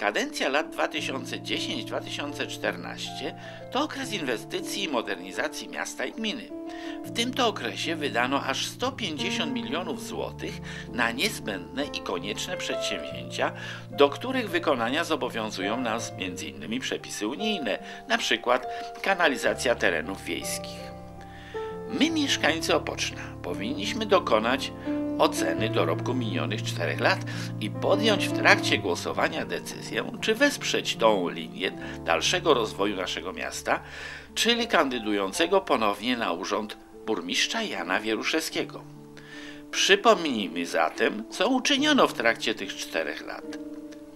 Kadencja lat 2010-2014 to okres inwestycji i modernizacji miasta i gminy. W tym to okresie wydano aż 150 milionów złotych na niezbędne i konieczne przedsięwzięcia, do których wykonania zobowiązują nas m.in. przepisy unijne, np. kanalizacja terenów wiejskich. My, mieszkańcy Opoczna, powinniśmy dokonać oceny dorobku minionych czterech lat i podjąć w trakcie głosowania decyzję, czy wesprzeć tą linię dalszego rozwoju naszego miasta, czyli kandydującego ponownie na urząd burmistrza Jana Wieruszewskiego. Przypomnijmy zatem, co uczyniono w trakcie tych czterech lat.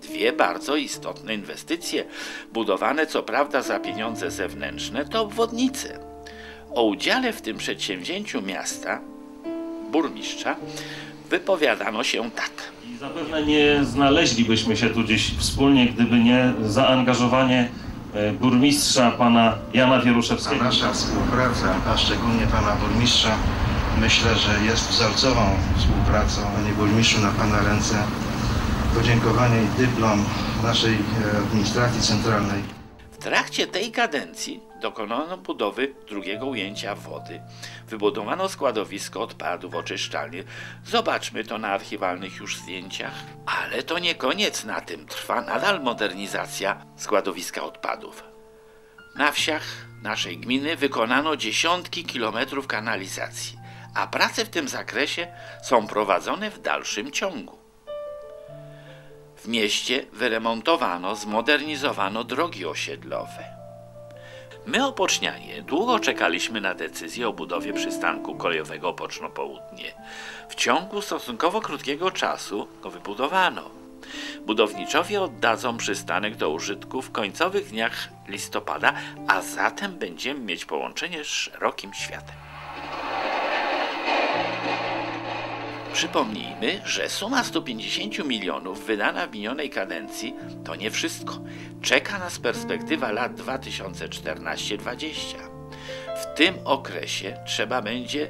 Dwie bardzo istotne inwestycje, budowane co prawda za pieniądze zewnętrzne, to obwodnice. O udziale w tym przedsięwzięciu miasta burmistrza, wypowiadano się tak. I zapewne nie znaleźlibyśmy się tu gdzieś wspólnie, gdyby nie zaangażowanie e, burmistrza pana Jana A Wieruszewskiego. nasza współpraca, a szczególnie pana burmistrza, myślę, że jest wzorcową współpracą. Panie burmistrzu, na pana ręce podziękowanie i dyplom naszej e, administracji centralnej. Trakcie tej kadencji dokonano budowy drugiego ujęcia wody. Wybudowano składowisko odpadów, oczyszczalnie. Zobaczmy to na archiwalnych już zdjęciach. Ale to nie koniec na tym. Trwa nadal modernizacja składowiska odpadów. Na wsiach naszej gminy wykonano dziesiątki kilometrów kanalizacji, a prace w tym zakresie są prowadzone w dalszym ciągu. W mieście wyremontowano, zmodernizowano drogi osiedlowe. My, Opocznianie, długo czekaliśmy na decyzję o budowie przystanku kolejowego Opoczno Południe. W ciągu stosunkowo krótkiego czasu go wybudowano. Budowniczowie oddadzą przystanek do użytku w końcowych dniach listopada, a zatem będziemy mieć połączenie z szerokim światem. Przypomnijmy, że suma 150 milionów wydana w minionej kadencji to nie wszystko. Czeka nas perspektywa lat 2014-2020. W tym okresie trzeba będzie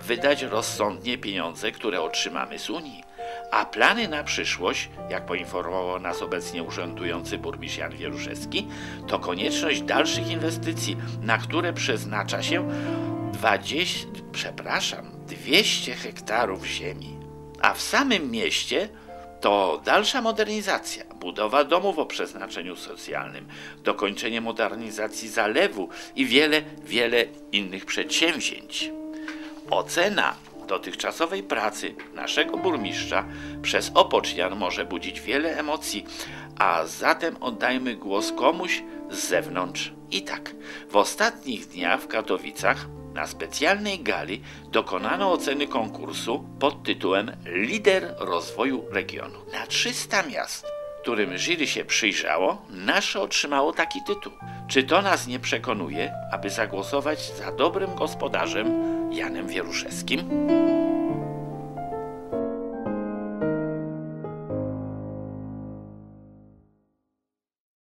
wydać rozsądnie pieniądze, które otrzymamy z Unii. A plany na przyszłość, jak poinformował nas obecnie urzędujący burmistrz Jan Wieruszewski, to konieczność dalszych inwestycji, na które przeznacza się 20, przepraszam, 200 hektarów ziemi. A w samym mieście to dalsza modernizacja, budowa domów o przeznaczeniu socjalnym, dokończenie modernizacji zalewu i wiele, wiele innych przedsięwzięć. Ocena dotychczasowej pracy naszego burmistrza przez Opocznian może budzić wiele emocji, a zatem oddajmy głos komuś z zewnątrz. I tak, w ostatnich dniach w Katowicach na specjalnej gali dokonano oceny konkursu pod tytułem Lider rozwoju regionu. Na 300 miast, którym jury się przyjrzało, nasze otrzymało taki tytuł. Czy to nas nie przekonuje, aby zagłosować za dobrym gospodarzem Janem Wieruszewskim?